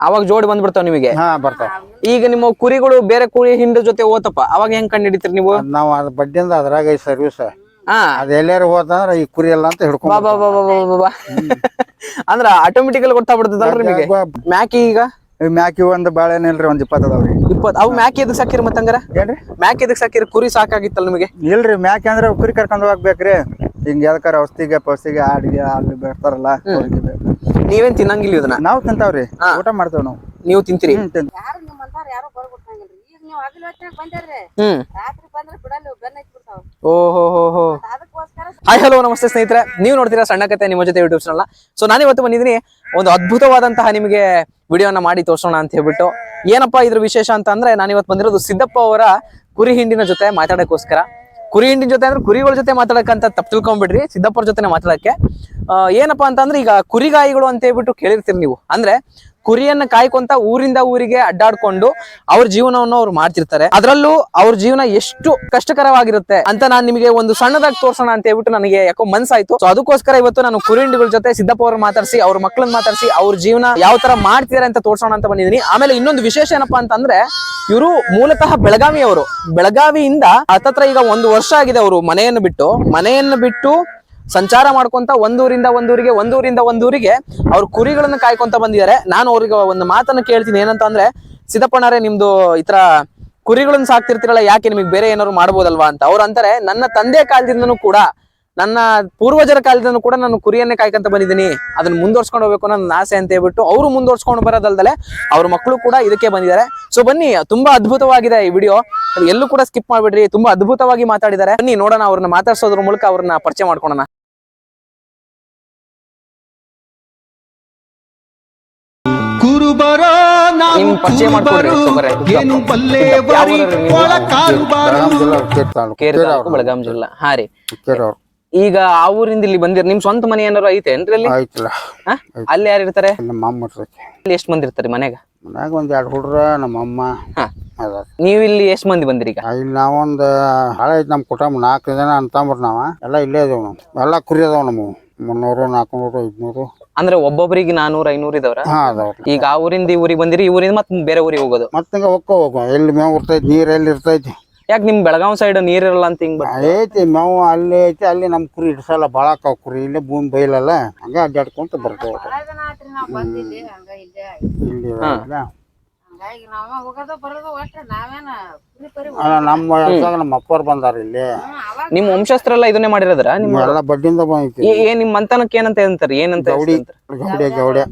ಅವಾಗ ಜೋಡಿ ಬಂದ್ಬಿಡ್ತಾವ ನಿಮಗೆ. ಹಾ ಬರ್ತಾವ. ಈಗ ನಿಮ್ಮ ಕುರಿಗಳು ಬೇರೆ ಕುರಿ ಹಿಂಡ ಜೊತೆ ಓತಪ್ಪ ಅವಾಗ ಹೆಂಗ್ ಕಂಡು ಹಿಡಿತೀರಿ ನೀವು? ನಾವು ನಾವ್ ಅದ್ ಬಡ್ಡಿಂದ ಅದ್ರಾಗ ಈ ಸರ್ವಿಸ್ ಹಾ. ಅದ್ ಎಲ್ಲಾರು ಹೋತಂದ್ರ ಈ ಕುರಿ ಎಲ್ಲ ಅಂತ ಹಿಡ್ಕೊಂಡ್ ಬಾ ಬಾ ಬಾ ಬಾ ಬಾ ಬಾ. ಬಾ. ಅಂದ್ರ ಆಟೋಮೆಟಿಕಲ್ ಗೊತ್ತಾಗ್ಬಿಡ್ತದಲ್ರಿ ನಿಮಗೆ? ಮ್ಯಾಕಿ ಈಗ? ಮ್ಯಾಕಿ ಒಂದ್ ಬಾಳೆನಿಲ್ರಿ ಒಂದ್ ಇಪ್ಪತ್ತು ಅದಾವ್ರಿ ಇಪ್ಪತ್ ಅವು ಮ್ಯಾಕಿ ಎದಕ್ ಸಾಕಿರಿ ಮತ್ತಂಗಾರ? ಏನ್ರಿ? ಮ್ಯಾಕ್ ಎದಕ್ ಸಾಕಿರಿ? ಕುರಿ ಸಾಕಾಗಿತ್ತಲ್ಲ ನಿಮಗೆ? ಇಲ್ರಿ ಮ್ಯಾಕಿ ಅಂದ್ರೆ ಕುರಿ ಕರ್ಕೊಂಡ್ ಹೋಗ್ಬೇಕ್ರಿ. ಹಿಂಗ ಯಾವ್ದಾರ ಔಷಧಿಗೆ ಪೌಷ್ಟಿಗೆ ಆಡಿಗೆ ಅಲ್ಲಿ ಬರ್ತಾರಲ್ಲ ಅವ್ರಿಗೆ ಬೇಕು. ನೀವೇನ್ ತಿನ್ನಂಗಿಲ್ಲ ಇದನ್ನ ನಾವ್ ತಿಂತಾವ್ರಿ ಹಾ. ಊಟ ಮಾಡ್ತೇವ್ ನಾವು. ನೀವು ತಿಂತೀರಿ? ಹ್ಮ್ ತಿಂತ ಯಾರು ನಿಮ್ಮಂತಾರ ಯಾರು ಬರ್ಬಿಟ್ಟಂಗಿಲ್ರಿ ಈಗ ನೀವು ಹಗಲು ಹೊತ್ತಿನಾಗ ಬಂದಿರ್ರಿ. ಹ್ಮ್. ರಾತ್ರಿ ಬಂದ್ರೆ ಬಿಡಲ್ಲ ಬೆನ್ನ ಹಚ್ಚಿ ಬಿಡ್ತಾವ ಓಹೋ ಹೋ ಹೋ. ಅದಕ್ಕೋಸ್ಕರ ಹಾಯ್ ಹಲೋ ನಮಸ್ತೆ ಸ್ನೇಹಿತರೆ. ನೀವು ನೋಡ್ತೀರಾ ಸಣ್ಣ ಕತೆ ನಿಮ್ಮ ಜೊತೆ ಯೂಟ್ಯೂಬ್ ಚಾನಲ್ ಸೊ ನಾನು ಇವತ್ತು ಬಂದಿದ್ದೀನಿ ಒಂದು ಅದ್ಭುತವಾದಂತಹ ನಿಮಗೆ ವಿಡಿಯೋನ ಮಾಡಿ ತೋರ್ಸೋಣ ಅಂತ ಹೇಳ್ಬಿಟ್ಟು. ಏನಪ್ಪಾ ಇದ್ರ ವಿಶೇಷ ಅಂತ ಅಂದ್ರೆ ನಾನು ಇವತ್ತು ಬಂದಿರೋದು ಸಿದ್ದಪ್ಪ ಅವರ ಕುರಿ ಹಿಂಡಿನ ಜೊತೆ ಮಾತಾಡಕ್ಕೋಸ್ಕರ. ಕುರಿ ಹಿಂಡಿನ ಜೊತೆ ಅಂದ್ರೆ ಕುರಿಗಳ ಜೊತೆ ಮಾತಾಡಕ್ಕಂತ ತಪ್ಪು ತಿಳ್ಕೊಂಬಿಡ್ರಿ ಸಿದ್ದಪ್ಪರ ಜೊತೆ ಮಾತಾಡಕ್ಕೆ. ಏನಪ್ಪಾ ಅಂತಂದ್ರೆ ಈಗ ಕುರಿಗಾಯಿಗಳು ಅಂತ ಹೇಳ್ಬಿಟ್ಟು ಕೇಳಿರ್ತೀರಿ ನೀವು. ಅಂದ್ರೆ ಕುರಿಯನ್ನ ಕಾಯ್ಕೊಂತ ಊರಿಂದ ಊರಿಗೆ ಅಡ್ಡಾಡ್ಕೊಂಡು ಅವ್ರ ಜೀವನವನ್ನು ಅವ್ರು ಮಾಡ್ತಿರ್ತಾರೆ. ಅದರಲ್ಲೂ ಅವ್ರ ಜೀವನ ಎಷ್ಟು ಕಷ್ಟಕರವಾಗಿರುತ್ತೆ ಅಂತ ನಾನು ನಿಮಗೆ ಒಂದು ಸಣ್ಣದಾಗಿ ತೋರ್ಸೋಣ ಅಂತ ಹೇಳ್ಬಿಟ್ಟು ನನಗೆ ಯಾಕೋ ಮನ್ಸಾಯ್ತು. ಸೊ ಅದಕ್ಕೋಸ್ಕರ ಇವತ್ತು ನಾನು ಕುರಿಂಡಿಗಳ ಜೊತೆ ಸಿದ್ದಪ್ಪ ಅವ್ರ ಮಾತಾಡಿಸಿ, ಅವ್ರ ಮಕ್ಕಳನ್ನ ಮಾತಾಡಿಸಿ, ಅವ್ರ ಜೀವನ ಯಾವ ತರ ಮಾಡ್ತಿದ್ದಾರೆ ಅಂತ ತೋರ್ಸೋಣ ಅಂತ ಬಂದಿದ್ದೀನಿ. ಆಮೇಲೆ ಇನ್ನೊಂದು ವಿಶೇಷ ಏನಪ್ಪಾ ಅಂತಂದ್ರೆ, ಇವರು ಮೂಲತಃ ಬೆಳಗಾವಿ ಅವರು ಬೆಳಗಾವಿಯಿಂದ ಹತ್ತತ್ರ ಈಗ ಒಂದು ವರ್ಷ ಆಗಿದೆ ಅವರು ಮನೆಯನ್ನು ಬಿಟ್ಟು. ಮನೆಯನ್ನು ಬಿಟ್ಟು ಸಂಚಾರ ಮಾಡ್ಕೊಂತ ಒಂದೂರಿಂದ ಒಂದೂರಿಗೆ ಒಂದೂರಿಂದ ಒಂದೂರಿಗೆ ಅವ್ರ ಕುರಿಗಳನ್ನ ಕಾಯ್ಕೊಂತ ಬಂದಿದ್ದಾರೆ. ನಾನು ಅವ್ರಿಗೆ ಒಂದು ಮಾತನ್ನು ಕೇಳ್ತೀನಿ. ಏನಂತ ಅಂದ್ರೆ ಸಿದ್ದಪ್ಪಣ್ಣರೇ ನಿಮ್ದು ಈ ತರ ಕುರಿಗಳನ್ನ ಸಾಕ್ತಿರ್ತೀರಲ್ಲ, ಯಾಕೆ ನಿಮಗೆ ಬೇರೆ ಏನಾದ್ರು ಮಾಡ್ಬೋದಲ್ವಾ ಅಂತ. ಅವ್ರು ಅಂತಾರೆ, ನನ್ನ ತಂದೆ ಕಾಲದಿಂದನೂ ಕೂಡ, ನನ್ನ ಪೂರ್ವಜರ ಕಾಲದಿಂದನೂ ಕೂಡ ನಾನು ಕುರಿಯನ್ನೇ ಕಾಯ್ಕೊಂತ ಬಂದಿದ್ದೀನಿ. ಅದನ್ನ ಮುಂದುವರ್ಸ್ಕೊಂಡು ಹೋಗ್ಬೇಕು ಅನ್ನೋ ನನ್ನ ಆಸೆ ಅಂತ ಹೇಳ್ಬಿಟ್ಟು ಅವರು ಮುಂದುವರ್ಸ್ಕೊಂಡು ಬರೋದಲ್ದಲೆ ಅವ್ರ ಮಕ್ಕಳು ಕೂಡ ಇದಕ್ಕೆ ಬಂದಿದ್ದಾರೆ. ಸೊ ಬನ್ನಿ, ತುಂಬಾ ಅದ್ಭುತವಾಗಿದೆ ಈ ವಿಡಿಯೋ. ಎಲ್ಲೂ ಕೂಡ ಸ್ಕಿಪ್ ಮಾಡ್ಬಿಡ್ರಿ, ತುಂಬಾ ಅದ್ಭುತವಾಗಿ ಮಾತಾಡಿದ್ದಾರೆ. ಬನ್ನಿ, ನೋಡೋಣ, ಅವ್ರನ್ನ ಮಾತಾಡ್ಸೋದ್ರ ಮೂಲಕ ಅವ್ರನ್ನ ಪರಿಚಯ ಮಾಡ್ಕೊಳೋಣ. ಕುರುಬರ ನಿಮ್ ಪರಿಚಯ ಮಾಡ್ಕೊಡ್ರಿ ಸುಬ್ಬರೇ. ಏನು ನೀವು? ಒಳ ಕಾರುಬಾರು ಬೆಳಗಾಂ ಜಿಲ್ಲಾ. ಹಾರಿ ಹಾ ರೀ. ಈಗ ಆ ಊರಿಂದ ಇಲ್ಲಿ ಬಂದಿರ. ನಿಮ್ ಸ್ವಂತ ಮನೆ ಏನಾರು ಐತೆ ಏನ್ರಿ ಅಲ್ಲಿ? ಅಲ್ಲಿ ಯಾರು ಇರ್ತಾರೆ? ನಮ್ಮ ಅಮ್ಮ ಇಲ್ಲಿ ಅಲ್ಲಿ ಎಷ್ಟ್ ಮಂದಿ ಇರ್ತಾರೆ ಮನೆಗ? ಮನ್ಯಾಗ ಒಂದ್ ಎರಡು ಹುಡ್ರ ನಮ್ಮ ಅಮ್ಮ. ನೀವಿಲ್ಲಿ ನೀವ್ ಇಲ್ಲಿ ಎಷ್ಟ್ ಮಂದಿ ಬಂದಿರಿ ಈಗ? ಇಲ್ಲಿ ನಾವೊಂದ್ ಹಳೆ ಐತಿ ನಮ್ಮ ಕುಟುಂಬ. ನಾಲ್ಕು ಜನ ಅಂತ ನಾವ. ಎಲ್ಲ ಇಲ್ಲೇ ಅದಾವ ನಾವು. ಎಲ್ಲ ಕುರಿ ಅದಾವ ನಮ್ಗೆ ಮುನ್ನೂರು ನಾಲ್ಕುನೂರು ಐದ್ನೂರು. ಅಂದ್ರೆ ಒಬ್ಬೊಬ್ಬರಿಗೆ ನಾನೂರ ಐನೂರ್ ಇದಾವ್ರ? ಹಾ ಅದಾವ್ರಿ ಈಗ ಆ ಊರಿಂದ ಈ ಊರಿಗೆ ಬಂದಿರಿ ಈ ಊರಿಂದ ಮತ್ತೆ ಬೇರೆ ಊರಿಗೆ ಹೋಗೋದು. ಮತ್ತೆ ಹಿಂಗ ಹೋಗ್ಕೋ. ಹೋಗೋ ಎಲ್ಲಿ ಮೇವು ಇರ್ತೈತಿ ನೀರ್ ಎಲ್ಲಿ ಇರ್ತೈತಿ? ಯಾಕೆ ನಿಮ್ ಬೆಳಗಾವ್ ಸೈಡ್ ನೀರಿರಲ್ಲ ಇರಲ್ಲ ಅಂತ ಹಿಂಗ್ ಬರ್- ಐತಿ ಮೇವು ಅಲ್ಲಿ ಐತಿ ಅಲ್ಲಿ ನಮ್ ಕುರಿ ಇಡ್ಸಲ್ಲ ಭಾಳ ಆಕಾವ್ ಕುರಿ. ಇಲ್ಲೇ ಭೂಮಿ ಬೈಲಲ್ಲ ಹಂಗ ಅಡ್ಡಾಡ್ಕೊಂತ ಬರ್ತೇವೆ ಹಂಗ ಇಲ್ಲೇ ಇಲ್ಲಿ. ಇಲ್ಲ. ಹಂಗಾಗಿ ನಾವ ಹೋಗೋದು ಬರೋದು ಒಟ್ಟ ನಾವೇನ ಕುರಿ ಪರಿ ಅಲ್ಲ ನಮ್ಮ ವಯಸ್ಸಾಗ ನಮ್ಮ ಅಪ್ಪವ್ರು ಬಂದಾರ ಇಲ್ಲಿ. ಹ್ಮ್, ಅವಾಗ ನಿಮ್ ವಂಶಸ್ತ್ರ ಎಲ್ಲ ಇದನ್ನೇ ಮಾಡಿರೋದ್ರ ನಿಮ್ಮ ಎಲ್ಲ ಬಂದೈತಿ ಏ- ಏನ್ ನಿಮ್ ಮಂತನಕ್ಕೆ ಏನಂತ ಅಂತಾರೆ ಏನಂತ ಗೌಡಿ ಹೆಸ್ರು ಅಂತಾರೆ? ಗೌಡೆ ಗೌಡೆ.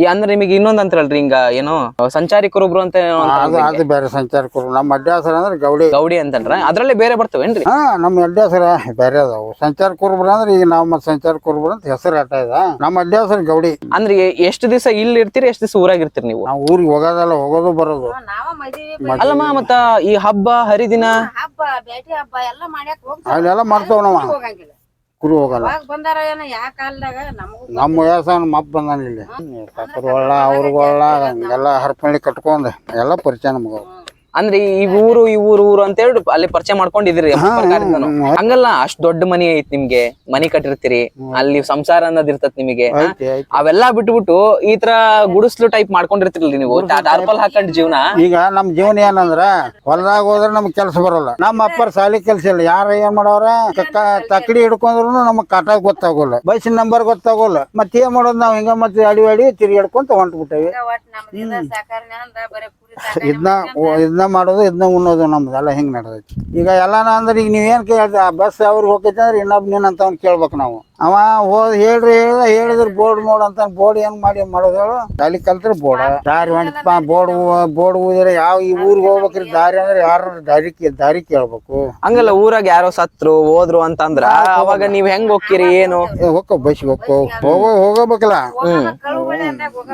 ಈ ಅಂದ್ರೆ ನಿಮಗೆ ಇನ್ನೊಂದ್ ಅಂತಾರಲ್ರಿ ಹಿಂಗ ಏನೋ ಸಂಚಾರಿ ಕುರುಬ್ರು ಅಂತ ಏನೋ ಅದು ಅಂತಾರಲ್ರಿ. ಅದು ಬೇರೆ ಸಂಚಾರಕರು. ನಮ್ಮ ಅಡ್ಡಾಸರ ಅಂದ್ರೆ ಗೌಡಿ. ಗೌಡಿ ಅಂತಂದ್ರ ಅದ್ರಲ್ಲೇ ಬೇರೆ ಬರ್ತವೇನ್ರಿ ಹಾ ನಮ್ಮ ಅಡ್ಡಾಸರ ಬೇರೆ ಅದಾವು. ಸಂಚಾರ ಕುರುಬ್ರ ಅಂದ್ರೆ ಈಗ ನಾವು ಮತ್ತೆ ಸಂಚಾರ ಕುರುಬ್ರ ಅಂತ ಹೆಸರು ಆಟ ಇದ. ನಮ್ಮ ಅಡ್ಡಾಸರ ಗೌಡಿ. ಅಂದ್ರೆ ಎಷ್ಟು ಎಷ್ಟ್ ದಿವಸ ಇಲ್ಲಿ ಇರ್ತೀರಿ ಎಷ್ಟು ದಿವಸ ಊರಾಗ ಇರ್ತೀರಿ ನೀವು? ನಾವು ಊರಿಗೆ ಹೋಗೋದಲ್ಲ ಹೋಗೋದು ಬರೋದು. ನಾವ ಮದ್ವಿ ಅಲ್ಲಮ್ಮ ಮತ್ತ ಈ ಹಬ್ಬ ಹರಿದಿನ? ಹಬ್ಬ ಬೇಟಿ ಹಬ್ಬ ಎಲ್ಲ ಮಾಡ್ಯಾಕ ಅಲ್ಲೆಲ್ಲ ಮಾಡ್ತಾವ ನಾವು. ಹೋಗಂಗಿಲ್ಲ. ಕುರಿ ಹೋಗಲ್ಲ. ಬಂದಾರ ಏನ? ಯಾ ಕಾಲದಾಗ ನಮಗೂ ನಮ್ಮ ವಯಸ್ಸ ಮಪ್ ಅಪ್ಪ ಬಂದಾನ ಇಲ್ಲಿ. ಕಕ್ಕರಗೊಳ್ಳ ಅವ್ರಿಗೊಳ್ಳ ಹಂಗೆಲ್ಲ ಹರಪಳ್ಳಿ ಕಟ್ಕೊಂಡು ಎಲ್ಲ ಪರಿಚಯ ನಮ್ಗ ಅಂದ್ರೆ ಈ ಊರು ಈ ಊರು ಊರು ಅಂತ ಹೇಳಿ ಅಲ್ಲಿ ಪರಿಚಯ ಮಾಡ್ಕೊಂಡಿದ್ರಿ. ಹಂಗಲ್ಲ ಅಷ್ಟ್ ದೊಡ್ಡ ಮನಿ ಐತಿ ನಿಮ್ಗೆ ಮನಿ ಕಟ್ಟಿರ್ತೀರಿ ಅಲ್ಲಿ ಸಂಸಾರ ಅನ್ನೋದ್ ಇರ್ತತ್ ನಿಮಗೆ ಅವೆಲ್ಲಾ ಬಿಟ್ಬಿಟ್ಟು ಈ ತರ ಗುಡಿಸ್ಲು ಟೈಪ್ ಮಾಡ್ಕೊಂಡಿರ್ತಿರ್ಲಿ ನೀವು ಟಾರ್ಪಲ್ ಹಾಕೊಂಡ್ ಜೀವನ? ಈಗ ನಮ್ ಜೀವನ ಏನಂದ್ರ ಹೊಲದಾಗ ಹೋದ್ರೆ ನಮ್ಗ್ ಕೆಲ್ಸ ಬರಲ್ಲ. ನಮ್ಮ ಅಪ್ಪರ್ ಸಾಲಿ ಕೆಲ್ಸ ಇಲ್ಲ ಯಾರ ಏನ್ ಮಾಡವ್ರ? ತಕ್ಕಡಿ ಹಿಡ್ಕೊಂಡ್ರು ನಮಗ್ ಕಾಟ ಗೊತ್ತಾಗೋಲ್ಲ ಬಸ್ಸಿನ ನಂಬರ್ ಗೊತ್ತಾಗೋಲ್ಲ ಮತ್ತೆ ಏನ್ ಮಾಡೋದು ನಾವ್ ಹಿಂಗ ಮತ್ತೆ ಅಡಿ ಅಡಿ ತಿರ್ಗಿ ಹಿಡ್ಕೊಂತ ಬಿಟ್ಟೇವಿ ಇದನ್ನ ಇದನ್ನ ಮಾಡೋದು ಇದನ್ನ ಉಣ್ಣೋದು ನಮ್ದು ಎಲ್ಲ ಹಿಂಗ್ ನಡೆದೈತಿ. ಈಗ ಎಲ್ಲಾನ ಅಂದ್ರೆ ಈಗ ನೀವೇನು ಕೇಳ್ತಾ ಬಸ್ ಅವ್ರಿಗೆ ಹೋಗೈತೆ ಅಂದ್ರೆ ಇನ್ನೊಬ್ಬ ನೀನ್ ಅಂತ ಅವ್ನ್ ಕೇಳ್ಬೇಕು ನಾವು. ಅವ ಹೋದ್ ಹೇಳ್ರಿ ಹೇಳ್ದ ಹೇಳಿದ್ರು ಬೋರ್ಡ್ ಮೋಡ್ ಅಂತ ಬೋರ್ಡ್ ಹೆಂಗ್ ಮಾಡಿ ಮಾಡೋದು ಹೇಳು? ದಾರಿ ಕಲ್ತ್ರ ಬೋರ್ಡ್. ದಾರಿ ಹೊಂಟಪ್ಪ ಬೋರ್ಡ್ ಬೋರ್ಡ್ ಊದಿರ ಯಾವ ಈ ಊರಿಗೆ ಹೋಗ್ಬೇಕ್ರಿ? ದಾರಿ ಅಂದ್ರೆ ಯಾರು ದಾರಿ ದಾರಿ ಕೇಳ್ಬೇಕು. ಹಂಗಲ್ಲ ಊರಾಗ ಯಾರೋ ಸತ್ರು ಹೋದ್ರು ಅಂತಂದ್ರ ಅವಾಗ ನೀವ್ ಹೆಂಗ್ ಹೋಗ್ತೀರಿ ಏನು? ಹೋಗೋ ಬಸ್ಸಿಗೆ ಹೋಗ್ಕೋ. ಹೋಗೋ ಹೋಗಬೇಕಲ್ಲ?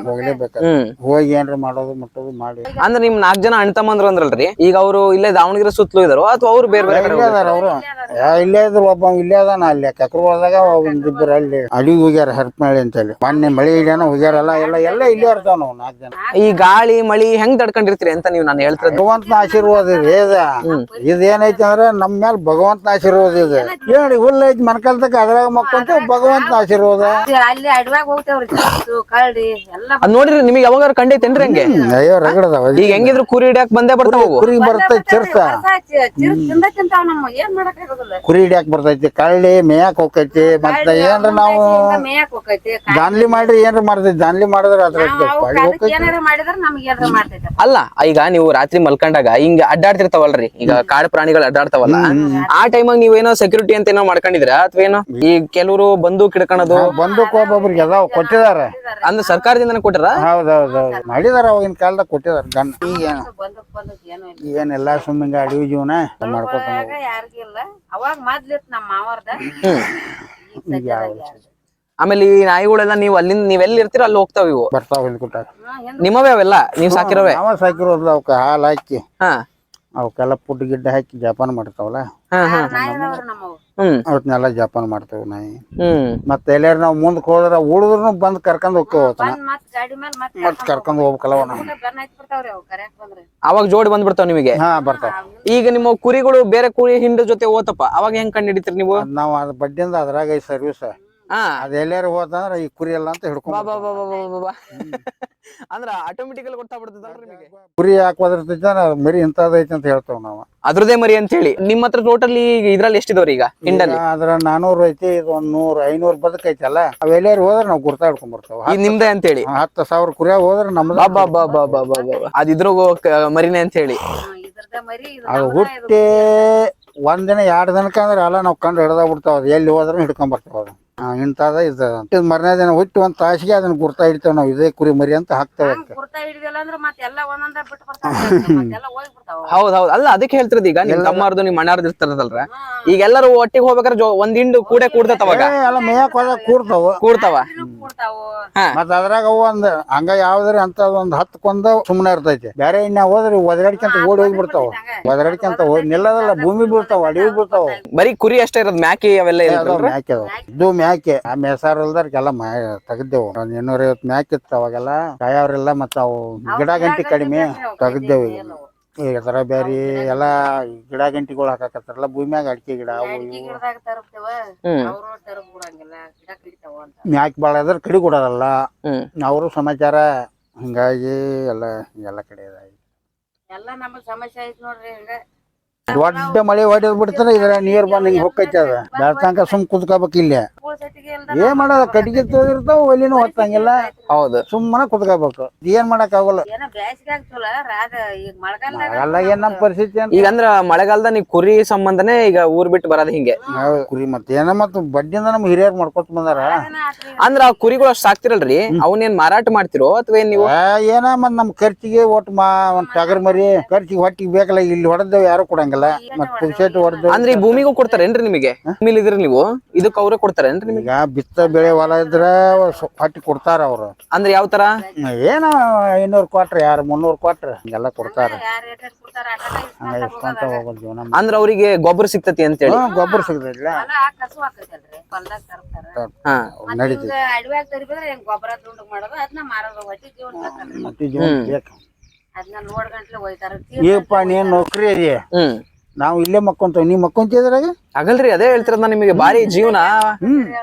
ಹೋಗ್ಲೇಬೇಕ. ಹೋಗಿ ಏನ್ರ ಮಾಡೋದು ಮುಟ್ಟೋದು ಮಾಡಿ. ಅಂದ್ರೆ ನಿಮ್ ನಾಕ್ ಜನ ಅಣ್ಣ ತಮ್ಮಂದ್ರು ಅಂದ್ರಲ್ರಿ? ಈಗ ಅವ್ರು ಇಲ್ಲೇ ದಾವಣಗೆರೆ ಸುತ್ತಲೂ ಇದಾರೋ ಅಥವಾ ಅವ್ರು ಬೇರೆ ಬೇರೆ ಇಲ್ಲೇ ಅವ್ರು. ಇಲ್ಲೇ ಇದ್ರು ಒಬ್ಬ ಇಲ್ಲೇ ಅದಾನ ಅಲ್ಲಿ ಕಕ್ರವಾದಾಗ ಒಬ್ಬ ಒಂದಿಬ್ಬರು ಅಲ್ಲಿ ಅಡಿಗೆ ಹೋಗ್ಯಾರ ಹರಪನಹಳ್ಳಿ ಅಂತೇಳಿ. ಮೊನ್ನೆ ಮಳೆ ಇಲ್ಲೇನ ಹೋಗ್ಯಾರಲ್ಲ ಎಲ್ಲ ಎಲ್ಲ ಇಲ್ಲೇ ಇರ್ತಾವ ನಾವು ನಾಲ್ಕು ಜನ. ಈ ಗಾಳಿ ಮಳಿ ಹೆಂಗ್ ತಡ್ಕೊಂಡಿರ್ತೀರಿ ಅಂತ ನೀವು ನಾನು ಹೇಳ್ತಿರೋದು? ಭಗವಂತನ ಆಶೀರ್ವಾದ ಇದೆ ಇದ ಇದೇನೈತಿ ಅಂದ್ರೆ ನಮ್ಮ ಮೇಲೆ ಭಗವಂತನ ಆಶೀರ್ವಾದ ಇದೆ. ಹೇಳಿ ಹುಲ್ಲು ಐತಿ ಮನ್ಕಲ್ತಕ್ಕ ಅದ್ರಾಗ ಮಕ್ಕಂತ ಭಗವಂತನ ಆಶೀರ್ವಾದ. ಅಲ್ಲಿ ಅಡವ್ಯಾಗ ಹೋಗ್ತೇವ್ರಿ ಚಿಪ್ಸು ಕಳ್ಳಿ ಎಲ್ಲ ಅದ್ ನೋಡಿರಿ ನಿಮಗೆ ಯಾವಾಗ ಕಂಡೈತೇನ್ರಿ ಹಂಗೆ? ಅಯ್ಯೋ ರಗಡದವ ಈಗ ಹೆಂಗಿದ್ರು ಕುರಿ ಹಿಡಿಯಾಕ ಬಂದೇ ಬರ್ತಾವ. ಕುರಿ ಬರ್ತೈತಿ ಚಿರ್ಸ ಚಿರ್ಸ್ ತಿಂದ ತಿಂತಾವ ನಮ್ಮ ಏನ್ ಮಾಡಕ್ ಆಗೋದಿಲ್ಲ ಕುರಿ ಹಿಡಿಯಾಕ ಬರ್ತೈತಿ ಕಳ್ಳಿ ಮೇಯಾಕ ಹೋಗ್ತೈತಿ ಮತ್ತೆ ಏನ್ರ ನಾವು ಮೇಯಕ್ ಹೋಗೈತಿ ದಾನ್ಲಿ ಮಾಡ್ರಿ ಏನ್ರ ಮಾಡ್ತೈತಿ ದಾನ್ಲಿ ಮಾಡಿದ್ರ ಅದ್ರ ನಾವು ಪಾಳಿ ಅದಕ್ಕೆ ಹೋಗೈತಿ ಏನಾರ ಮಾಡಿದ್ರ ನಮ್ಗೆ ಏನಾರ ಮಾಡ್ತೈತಿ. ಅಲ್ಲ ಈಗ ನೀವು ರಾತ್ರಿ ಮಲ್ಕೊಂಡಾಗ ಹಿಂಗ ಅಡ್ಡಾಡ್ತಿರ್ತಾವಲ್ರಿ ಈಗ ಕಾಡು ಪ್ರಾಣಿಗಳು ಅಡ್ಡಾಡ್ತಾವಲ್ಲ ಆ ಟೈಮಾಗ ನೀವೇನೋ ಸೆಕ್ಯೂರಿಟಿ ಅಂತ ಏನೋ ಮಾಡ್ಕೊಂಡಿದ್ರ ಅಥವಾ ಏನೋ ಈ ಕೆಲವರು ಬಂದೂಕ್ ಹಿಡ್ಕೊಳೋದು? ಬಂದೂಕ್ ಒಬ್ಬೊಬ್ರಿಗೆ ಅದಾವ ಕೊಟ್ಟಿದಾರ ಅಂದ್ರೆ ಸರ್ಕಾರದಿಂದ ಕೊಟ್ಟಾರ? ಹೌದೌದು ಮಾಡಿದಾರ ಅವಾಗಿನ ಕಾಲದಾಗ ಕೊಟ್ಟಿದಾರ ಗನ್ ಈಗ ಏನೂ ಸುಮ್ಮಿಂಗ ಅಡವಿ ಜೀವನ ಮಾಡ್ಕೊತ ಯಾರಿಗಿಲ್ಲ ಅವಾಗ ಮೊದ್ಲಿತ್ ನಮ್ಮ ಮಾವರ್ದ. ಈಗ ಆಮೇಲೆ ಈ ನಾಯಿಗಳೆಲ್ಲ ನೀವು ಅಲ್ಲಿಂದ ನೀವೆಲ್ಲಿ ಇರ್ತೀರ ಅಲ್ಲಿ ಹೋಗ್ತಾವ ಇವು. ಬರ್ತಾವ ಇಲ್ಲಿ ನಿಮ್ಮವೇ ಅವೆಲ್ಲ? ನೀವ್ ಸಾಕಿರೋವೆ? ನಾವ ಸಾಕಿರೋದ್ಲ ಅವಕ್ಕ ಹಾಲು ಹಾಕಿ. ಹಾ. ಅವಕ್ಕೆಲ್ಲ ಪುಡ್ ಗಿಡ್ಡ ಹಾಕಿ ಜಪಾನ್ ಮಾಡ್ತಾವಲ್ಲ? ಹಾ ಹಾ. ನಾಯಿ ಅದಾವ್ರಿ ನಮ್ಮವು. ಹ್ಮ್. ಅವತ್ನೆಲ್ಲ ಜಪಾನ್ ಮಾಡ್ತೇವೆ ನಾಯಿ. ಹ್ಮ್. ಮತ್ತೆ ಎಲ್ಲಾರು ನಾವು ಮುಂದಕ್ಕೆ ಹೋದ್ರ ಉಳಿದ್ರು ಬಂದ್ ಕರ್ಕೊಂಡ್ ಹೋಗ್ತೇವೆ ಮತ್ ಕರ್ಕೊಂಡ್ ಹೋಗ್ಬೇಕಲ್ಲ ಅವಾಗ ಜೋಡಿ ಬಂದ್ಬಿಡ್ತಾವ ನಿಮಗೆ? ಹಾ ಬರ್ತಾವ. ಈಗ ನಿಮ್ಮ ಕುರಿಗಳು ಬೇರೆ ಕುರಿ ಹಿಂಡ ಜೊತೆ ಓತಪ್ಪ ಅವಾಗ ಹೆಂಗ್ ಕಂಡು ಹಿಡಿತೀರಿ ನೀವು? ನಾವ್ ಅದ್ ಬಡ್ಡಿಂದ ಅದ್ರಾಗ ಸರ್ವಿಸ್. ಹಾ ಅದ್ ಎಲ್ಲಾರು ಹೋತಂದ್ರ ಈ ಕುರಿ ಎಲ್ಲ ಅಂತ ಬಾ ಹಿಡ್ಕೊಂಡ್ ಬಾ ಬಾ ಬಾ ಬಾ ಬಾ. ಬಾ. ಅಂದ್ರ ಆಟೋಮೆಟಿಕಲ್ ಗೊತ್ತಾಗ್ಬಿಡ್ತದಲ್ರಿ ನಿಮಗೆ? ಕುರಿ ಹಾಕೋದ್ರತೈತಿ ಮರಿ ಇಂಥದೈತಿ ಅಂತ ಹೇಳ್ತೇವ್ ನಾವು. ಅದ್ರದೇ ಮರಿ ಅಂತ ಹೇಳಿ ನಿಮ್ಮ ಹತ್ರ ಟೋಟಲಿ ಇದ್ರಲ್ಲಿ ಎಷ್ಟಿದವ್ರಿ ಈಗ ಅದ್ರ ನಾನೂರ್ ಐತಿ ಇದು ಒಂದ್ ನೂರ್ ಐನೂರ್ ಬದಕ್ ಐತಲ್ಲ ಅವೆಲ್ಲಾರು ಹೋದ್ರ ನಾವ್ ಗುರ್ತಾ ಹಿಡ್ಕೊಂಡ್ ಬರ್ತಾವ. ಈ ನಿಮ್ದೇ ಅಂತ ಹೇಳಿ ಹತ್ತು ಸಾವಿರ ಕುರಿಯಾಗ ಹೋದ್ರ ನಮ್ದು ಬಾ ಬಾ ಬಾ ಬಾ ಬಾ ಬಾ ಬಾ ಅದಿದ್ರು ಮರಿನೇ ಅಂತ ಹೇಳಿ ಇದ್ರದ ಮರಿ ಇದು ಅದು ನಮ್ದ ಇದು ಹುಟ್ಟಿ ಒಂದ್ ದಿನ ಎರಡ್ ದಿನಕ್ಕ ಅಂದ್ರೆ ಎಲ್ಲ ನಾವ್ ಕಂಡು ಹಿಡ್ದ ಬಿಡ್ತಾವ. ಅದು ಎಲ್ಲಿ ಹೋದ್ರ ಹಿಡ್ಕೊಂಡ್ ಬರ್ತಾವ ಅದು. ಇಂಥದ ಇದ ಮರನೇ ದಿನ ಹುಟ್ಟು ಒಂದ್ ತಾಸಿಗೆ ಅದನ್ನ ಗುರ್ತಾ ಇಡ್ತೇವೆ ನಾವು. ಇದೇ ಕುರಿ ಮರಿ ಅಂತ ಹಾಕ್ತೇವೆ ಹೌದೌದು ಗುರ್ತ ಹಿಡಿದಿಲ್ಲ ಅಂದ್ರ ಮತ್ತೆಲ್ಲ ಒಂದೊಂದ ಬಿಟ್ಟು ಬರ್ತಾವ ಹೋಗಿ ಬಿಡ್ತಾವ ಹೌದ್ ಹೌದ್ ಅಲ್ಲ ಅದಕ್ಕೆ ಹೇಳ್ತಿರೋದು ಈಗ. ನಿಮ್ ತಮ್ಮಾರ್ದು ನಿಮ್ ಅಣ್ಣಾರ್ದು ಇರ್ತಾರದಲ್ರ ಈಗ ಎಲ್ಲರೂ ಒಟ್ಟಿಗೆ ಹೋಗ್ಬೇಕಾದ್ರೆ ಜೋ- ಒಂದ್ ಹಿಂಡು ಕೂಡೆ ಕೂಡ್ತಾವ ಅವಾಗ? ಏ, ಎಲ್ಲ ಮೇಯಕ್ ಹೋದಾಗ ಕೂರ್ತಾವ ಕೂಡ್ತಾವ? ಕೂಡ್ತಾವು. ಮತ್ತ ಅದ್ರಾಗ ಅವು ಒಂದ್ ಹಂಗ ಯಾವ್ದ್ರ ಅಂತ ಒಂದ್ ಹತ್ಕೊಂದ ಸುಮ್ನೆ ಇರ್ತೈತಿ. ಬೇರೆ ಇನ್ನ ಹೋದ್ರೆ ಒದರಾಡ್ಕೊಂತ ಓಡಿ ಹೋಗಿ. ಬಿಡ್ತಾವ ಒದರಾಡ್ಕೊಂತ ಹೋಗಿ ನಿಲ್ಲದಲ್ಲ ಭೂಮಿ ಬೀಳ್ತಾವ ಅಡಿ ಬೀಳ್ತಾವ. ಬರೀ ಕುರಿ ಅಷ್ಟೇ ಇರೋದು ಮ್ಯಾಕಿ ಅವೆಲ್ಲ ಇರ್ತಲ್ರ ಇದು ಮ್ಯಾಕೆ. ಆ ಮೇಸಾರ ಇಲ್ದಾರ್ಗೆಲ್ಲ ಮಾ ತೆಗ್ದೇವು. ಒಂದ್ ಇನ್ನೂರ ಐವತ್ ಮ್ಯಾಕ್ ಇತ್ತು ಅವಾಗೆಲ್ಲ. ಕಾಯವ್ರೆಲ್ಲ ಮತ್ತ ಅವು ಗಿಡ ಗಂಟಿ ಕಡಿಮೆ ತೆಗ್ದೇವು ಈಗ ತರ ಬ್ಯಾರಿ ಎಲ್ಲಾ ಗಿಡ ಗಂಟಿಗಳು ಹಾಕಾಕತ್ತಾರಲ್ಲ ಭೂಮ್ಯಾಗ ಅಡಿಕೆ ಗಿಡ ಅವು ಇವು. ಗಿಡದಾಗ ತರಬ್ತೇವ ಹ್ಮ್. ಅವ್ರು ತರಬ್ ಬಿಡಂಗಿಲ್ಲ ಗಿಡ ಕಡಿತಾವ ಅಂತ. ಮ್ಯಾಕ್ ಬಾಳ ಆದ್ರೆ ಕಡಿ ಕೊಡೋದಲ್ಲ ಹ್ಮ್. ಅವರು ಸಮಾಚಾರ ಹಿಂಗಾಗಿ ಎಲ್ಲ ಎಲ್ಲ ಕಡೆ ಇದಾಗಿ ಎಲ್ಲಾ ನಮಗ್ ಸಮಸ್ಯೆ ಐತ್ ನೋಡ್ರಿ ಹಂಗ. ದೊಡ್ಡ ಮಳೆ ಹೊಡೆದ್ ಬಿಡ್ತಾರ ಇದ್ರ ನೀರ್ ಬಂದ್ ಹಿಂಗ್ ಹೊಕ್ಕೈತಿ ಅದ. ಬೆಳ್ತಂಕ ಸುಮ್ ಕುದ್ಕೋಬೇಕು ಇಲ್ಲೇ. ಏನ್ ಮಾಡೋದ ಕಟ್ಟಿಗೆ ತೋದಿರ್ತಾವ ಒಲಿನೂ ಹೊತ್ತಂಗಿಲ್ಲ. ಹೌದು. ಸುಮ್ಮನೆ ಕುತ್ಕೋಬೇಕು. ಏನ್ ಮಾಡಕ್ ಆಗಲ್ಲ ಎಲ್ಲ ಏನ್ ನಮ್ ಪರಿಸ್ಥಿತಿ ಅಂತ? ಈಗ ಅಂದ್ರ ಮಳೆಗಾಲದ ನೀವು ಕುರಿ ಸಂಬಂಧನೇ ಈಗ ಊರ್ ಬಿಟ್ಟು ಬರೋದು ಹಿಂಗೆ. ಹೌದ್ ಕುರಿ ಮತ್ತೆ ಏನ ಮತ್ತೆ ಬಡ್ಡಿಯಿಂದ ನಮ್ ಹಿರಿಯರ್ ಮಾಡ್ಕೊತ ಬಂದಾರ. ಅಂದ್ರ ಆ ಕುರಿಗಳು ಅಷ್ಟ್ ಸಾಕ್ತಿರಲ್ರಿ ಅವನೇನ್ ಮಾರಾಟ ಮಾಡ್ತಿರೋ ಅಥವಾ ಏನ್ ನೀವು? ಆ, ಏನ ಮತ್ ನಮ್ ಖರ್ಚಿಗೆ ಒಟ್ಟು ಮಾ ಒಂದ್ ಟಗರ್ ಮರಿ ಖರ್ಚಿಗೆ ಹೊಟ್ಟಿಗೆ ಬೇಕಲ್ಲ ಇಲ್ಲಿ ಹೊಡೆದ ಯಾರು ಕೊಡಂಗಿಲ್ಲ ಮತ್ ಪುಲ್ಸೆಟ್ ಹೊಡೆದು ಅಂದ್ರೆ ಈ ಭೂಮಿಗೂ ಕೊಡ್ತಾರೇನ್ರಿ ನಿಮಗೆ? ಭೂಮಿಲಿ ಇದ್ರಿ ನೀವು? ಇದಕ್ಕೆ ಅವ್ರೇ ಕೊಡ್ತಾರೇನ್ರಿ ನಿಮಗೆ? ಈಗ ಬಿತ್ತ ಬೆಳೆ ಹೊಲ ಇದ್ರೆ ಸ್ವ- ಹೊಟ್ಟಿ ಕೊಡ್ತಾರ ಅವ್ರು. ಅಂದ್ರೆ ಯಾವ ತರ? ಏನ ಐನೂರ್ ಕೊಟ್ರ ಯಾರು ಮುನ್ನೂರ್ ಕೊಟ್ರ ಹಿಂಗೆಲ್ಲ ಕೊಡ್ತಾರ. ಅಂದ್ರೆ ರೇಟ್ ಕೊಡ್ತಾರ? ಹಂಗ ಇಸ್ಕೊಂತ ಹೋಗೋದ್ ಜೀವನ ಅಂದ್ರ ಅವರಿಗೆ ಗೊಬ್ಬರ ಸಿಗ್ತತಿ ಅಂತ ಹೇಳಿ? ಗೊಬ್ಬರ ತರ್ತಾರ. ಹಾ. ಮತ್ತ್ ಅಡವ್ಯಾಗ ಗೊಬ್ಬರ ತುಂಡು ಮಾಡೋದು ಅದನ್ನ ಮಾರೋದು ಹೊಟ್ಟಿ ಜೀವನ ಮತ್ತೆ ಜೀವನ ಬೇಕು? ಏಪ್ಪ ನೀನ್ ನೌಕರಿ ಅದೇ. ಹ್ಮ್. ನಾವು ಇಲ್ಲೇ ಮಕ್ಕೊಂತ ನೀವ್ ಮಕ್ಕೊಂತಿದ್ರಾಗ ಆಗಲ್ರಿ ಅದೇ ಹೇಳ್ತಿರೋದ್ ನಾನ್ ನಿಮಗೆ. ಬಾರಿ ಜೀವನ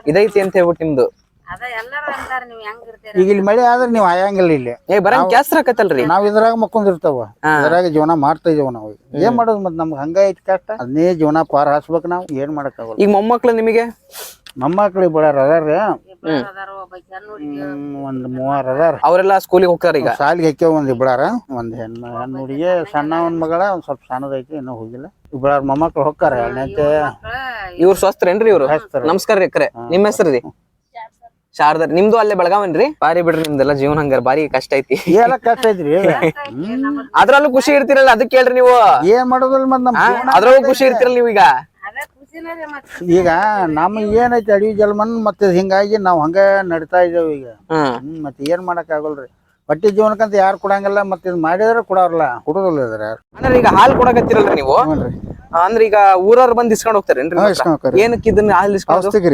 ಇದೈತಿ ಅಂತ ಹೇಳ್ಬಿಟ್ಟು ನಿಮ್ದು. ಅದ ಎಲ್ಲಾರು ಅಂತಾರ ನೀವ್ ಹೆಂಗ್ ಇರ್ತೀರ? ಈಗ ಇಲ್ಲಿ ಮಳೆ ಆದ್ರೆ ನೀವು ಆಯಂಗಿಲ್ಲ ಇಲ್ಲಿ. ಏ ಬರಂಗ್ ಕೆಸ್ರ ಆಕತ್ತಲ್ರಿ ನಾವ್ ಇದ್ರಾಗ ಮಕ್ಕೊಂದಿರ್ತಾವ. ಇದ್ರಾಗ ಜೀವನ ಮಾಡ್ತಾ ಇದೀವ ನಾವು. ಏನ್ ಮಾಡೋದು ಮತ್ ನಮ್ಗೆ ಹಂಗ ಐತಿ ಕಷ್ಟ? ಅದನ್ನೇ ಜೀವನ ಪಾರ ಹಾಸ್ಬೇಕು ನಾವು. ಏನ್ ಮಾಡಕ್ ಈಗ ಮೊಮ್ಮಕ್ಳು ನಿಮಗೆ? ಮೊಮ್ಮಕ್ಳಿಗೆ ಬಿಡಾರ ಅದಾರ ಒಂದ್ ಮೂವಾರ ಅದಾರ. ಅವರೆಲ್ಲ ಸ್ಕೂಲಿಗೆ ಹೋಗ್ತಾರ ಈಗ? ಸಾಲಿಗೆ ಹಾಕ್ಯಾವ ಒಂದ್ ಇಬ್ಬಳಾರ ಒಂದ್ ಹೆಣ್ಣು ಹೆಣ್ಣು ಹುಡುಗಿ ಸಣ್ಣ ಒಂದ್ ಮಗಳ ಒಂದ್ ಸ್ವಲ್ಪ ಸಣ್ಣದೈತಿ ಇನ್ನೂ ಹೋಗಿಲ್ಲ. ಇಬ್ಬಳಾರ ಮೊಮ್ಮಕ್ಳು ಹೋಗ್ತಾರ ಇವ್ರ ಇವ್ರು ಸ್ವಸ್ಥರೇನ್ರಿ ಇವ್ರು. ನಮಸ್ಕಾರ ರೀ ಅಕ್ಕರೆ. ನಿಮ್ಮ ಹೆಸರು ರೀ? ಶಾರದಾ ನಿಮ್ದು ಅಲ್ಲೇ ಬೆಳಗಾವನ್ರಿ ಬಾರಿ ಬಿಡ್ರಿ ನಿಮ್ದೆಲ್ಲ ಜೀವನ ಹಂಗಾರ ಬಾರಿ ಕಷ್ಟ ಐತಿ. ಎಲ್ಲ ಕಷ್ಟ ಐತ್ರಿ ಅದ್ರಲ್ಲೂ ಖುಷಿ ಇರ್ತಿರಲ್ಲ ಅದಕ್ಕೆ ಹೇಳ್ರಿ ನೀವು. ಏನ್ ಮಾಡೋದಿಲ್ಲ ಮತ್ ಅದ್ರಲ್ಲೂ ಖುಷಿ ಇರ್ತಿರಲ್ಲ ನೀವು ಈಗ ನಮ್ ನಮ್ಗೆ ಏನೈತಿ ಅಡವಿ ಜಲ್ಮನ್ ಮತ್ತೆ ಹಿಂಗಾಗಿ ನಾವ್ ಹಂಗ ನಡಿತಾ ಇದೇವ್ ಈಗ. ಹ್ಮ್ ಮತ್ತೆ ಏನ್ ಮಾಡಕ್ ಆಗಲ್ರಿ? ಹೊಟ್ಟಿ ಜೀವನಕ್ಕಂತ ಯಾರು ಕೊಡಂಗಿಲ್ಲ ಮತ್ತೆ ಇದು ಮಾಡಿದ್ರೆ ಕೊಡೋರ್ಲ? ಕೊಡೋದಿಲ್ಲ ಇದ್ರ ಯಾರು ಅಂದ್ರೆ ಈಗ ಹಾಲು ಕೊಡಕತ್ತಿರಲ್ರಿ ನೀವು? ಅಂದ್ರೆ ಈಗ ಊರವ್ರು ಬಂದು ಇಸ್ಕೊಂಡು ಹೋಗ್ತಾರೇನ್ರಿ ಹೋಗ್ತಾರೆ. ಏನಕ್ಕೆ ಇದನ್ನ ಹಾಲು ಇಸ್ಕೊಂಡು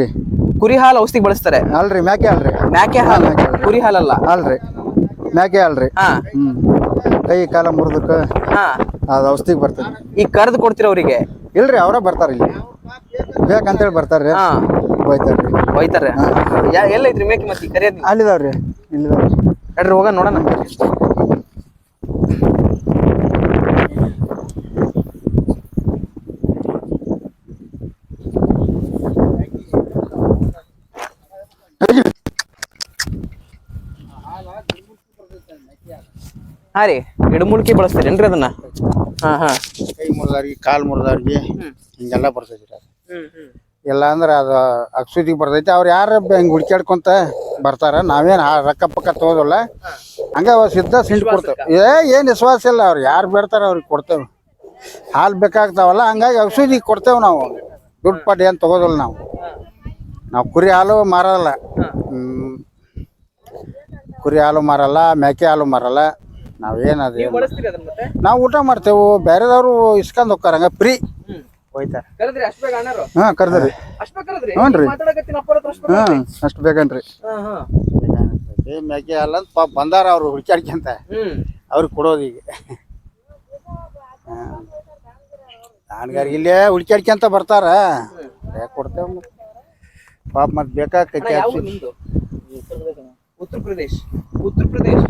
ಕುರಿ ಹಾಲು ಔಷಧಿ ಬಳಸ್ತಾರೆ? ಅಲ್ರಿ ಮ್ಯಾಕೆ ಅಲ್ರಿ ಮ್ಯಾಕೆ ಹಾಲು? ಕುರಿ ಹಾಲಲ್ಲ ಅಲ್ರಿ ಮ್ಯಾಕೆ ಅಲ್ರಿ ಹ್ಮ್. ಕೈ ಕಾಲ ಮುರಿದಕ್ಕೆ ಅದು ಔಷಧಿಗೆ ಬರ್ತದೆ. ಈಗ ಕರೆದು ಕೊಡ್ತೀರ ಅವರಿಗೆ? ಇಲ್ರಿ ಅವರೇ ಬರ್ತಾರ ಇಲ್ಲಿ. ಬೇಕಂತೇಳಿ ಬರ್ತಾರ್ರಿ ಹಾ. ಹೋಯ್ತಾರ್ರಿ ಹೋಯ್ತಾರೆ. ಯಾ ಎಲ್ಲೈತ್ರಿ ಮೇಕೆ ಮತ್ತೆ? ಕರಿಯೋದ್ ನೀವು? ಅಲ್ಲಿದಾವ್ರಿ ಇಲ್ಲಿದಾವ್ರಿ. ನಡ್ರಿ ಹೋಗ ನೋಡೋಣ. ಹಾ ರೀ ಗಿಡಮೂಲಿಕೆ ಬಳಸ್ತೀರೇನ್ರಿ ಅದನ್ನ? ಹಾ ಹಾ. ಕೈ ಮುರಿದವ್ರಿಗೆ ಕಾಲು ಮುರಿದವ್ರಿಗೆ ಹಿಂಗೆಲ್ಲ ಬರ್ತೈತಿ ಅದು. ಇಲ್ಲ ಅಂದ್ರೆ ಅದು ಅಕ್ಸುದಿಗೆ ಬರ್ತೈತಿ. ಅವ್ರು ಯಾರು ಹೆಂಗ್ ಹುಡ್ಕ್ಯಾಡ್ಕೊಂತ ಬರ್ತಾರ. ನಾವೇನು ರೊಕ್ಕ ಪಕ್ಕ ತಗೋದಿಲ್ಲ. ಹಂಗೆ ಅವ ಸಿದ್ಧ ಸಿಂಡ್ ಕೊಡ್ತೇವೆ. ಏ ಏನು ವಿಶ್ವಾಸ ಇಲ್ಲ ಅವ್ರು. ಯಾರು ಬೇಡ್ತಾರ ಅವ್ರಿಗೆ ಕೊಡ್ತೇವೆ. ಹಾಲು ಬೇಕಾಗ್ತಾವಲ್ಲ ಹಂಗಾಗಿ ಔಷಧಿ ಕೊಡ್ತೇವೆ ನಾವು. ದುಡ್ಡು ಪಟ್ಟು ಏನು ತಗೋದಿಲ್ಲ ನಾವು. ನಾವು ಕುರಿ ಹಾಲು ಮಾರಲ್ಲ. ಹ್ಮ್. ಕುರಿ ಹಾಲು ಮಾರಲ್ಲ ಮೇಕೆ ಹಾಲು ಮಾರಲ್ಲ. ನಾವೇನು ಅದು ಏನು ಬಳಸ್ತೀರಿ ಅದನ್ನ ಮತ್ತೆ? ನಾವು ಊಟ ಮಾಡ್ತೇವೆ. ಬೇರೆದವರು ಇಸ್ಕೊಂಡ್ ಹೋಗ್ತಾರ ಹಂಗ ಫ್ರೀ ಹೋಯ್ತಾರ ಕರೆದ್ರಿ ಅಷ್ಟ್ ಬೇಗ ಅಣ್ಣಾರು ಹಾ ಕರ್ದ್ರಿ. ಅಷ್ಟ್ ಬೇಗ ಕರೆದ್ರಿ ಹ್ಞೂನ್ರಿ. ಮಾತಾಡಕತ್ತೀನಿ ಅಪ್ಪರ ಹತ್ರ ಅಷ್ಟ್ ಬೇಗ ಹಾ ಕರೆದ್ರಿ? ಅಷ್ಟು ಬೇಕನ್ರಿ. ಹಾ ಹಾ. ಮೇಕೆ ಹಾಲು ಅಂತ ಪಾಪ ಬಂದಾರ ಅವ್ರು ಹುಡ್ಕ್ಯಾಡ್ಕೊಂತ. ಹ್ಮ್. ಅವ್ರಿಗೆ ಕೊಡೋದು ಈಗ. ನಾನ್ಗಾರಿ ಇಲ್ಲೇ ಹುಡ್ಕ್ಯಾಡ್ಕೊಂತ ಬರ್ತಾರ. ಯಾಕೆ ಕೊಡ್ತೇವೆ ಮತ್ತೆ. ಪಾಪ ಮತ್ತೆ ಬೇಕಾಕೈತಿ ಯಾವ ಊರು ನಿಮ್ದು? ಉತ್ತರ ಪ್ರದೇಶ. ಉತ್ತರ ಪ್ರದೇಶ.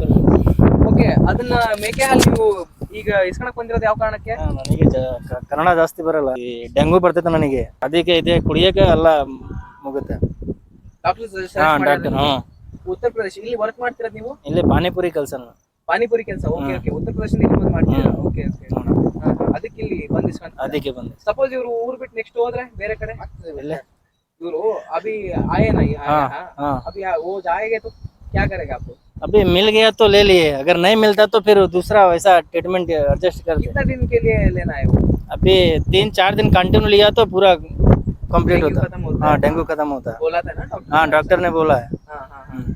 ಓಕೆ ಅದನ್ನ ಮೇಕೆ ಹಾಲು ನೀವು ಈಗ ಇಸ್ಕೊಳಕ್ ಬಂದಿರೋದು ಯಾವ ಕಾರಣಕ್ಕೆ ಹಾ, ನನಗೆ ಜ- ಕ- ಕನ್ನಡ ಜಾಸ್ತಿ ಬರಲ್ಲ ಈ ಡೆಂಗು ಬರ್ತೈತೆ ನನಗೆ ಅದಕ್ಕೆ ಇದೆ ಕುಡಿಯಕ್ಕೆ ಎಲ್ಲ ಮುಗುತ್ತೆ ಡಾಕ್ಟರ್ ಹಾ ಡಾಕ್ಟರ್ ಹ್ಮ್ ಉತ್ತರ ಪ್ರದೇಶ ಇಲ್ಲಿ ವರ್ಕ್ ಮಾಡ್ತಿರೋದು ನೀವು ಇಲ್ಲಿ ಪಾನಿಪುರಿ ಕೆಲಸ ಪಾನಿಪುರಿ ಕೆಲಸ ಓಕೆ ಓಕೆ ಉತ್ತರ ಪ್ರದೇಶದಿಂದ ಇಲ್ಲಿ ಬಂದು ಮಾಡ್ತೀರಾ ಓಕೆ ಓಕೆ ಅದಕ್ಕೆ ಇಲ್ಲಿ ಬಂದು ಇಸ್ಕೊಂತ ಅದಕ್ಕೆ ಬಂದೆ ಸಪೋಸ್ ಇವರು ಊರ್ ಬಿಟ್ಟು ನೆಕ್ಸ್ಟ್ ಹೋದ್ರೆ ಬೇರೆ ಕಡೆ ಇಲ್ಲೇ ಇವರು ಅಭಿ ಆಯೆ ನಾ हाँ हाँ अभी आ- वो जाएंगे तो क्या करेगा आपको अभी मिल गया तो ले लिए अगर नहीं मिलता तो फिर दूसरा वैसा ट्रीटमेंट एडजस्ट करते। कितना दिन के लिए लेना है वो? अभी तीन चार दिन कंटिन्यू लिया तो पूरा कंप्लीट होता। है। हाँ डेंगू खत्म होता। है बोला था ना डॉक्टर हाँ डॉक्टर ने बोला है। हाँ हाँ हाँ। हम्म।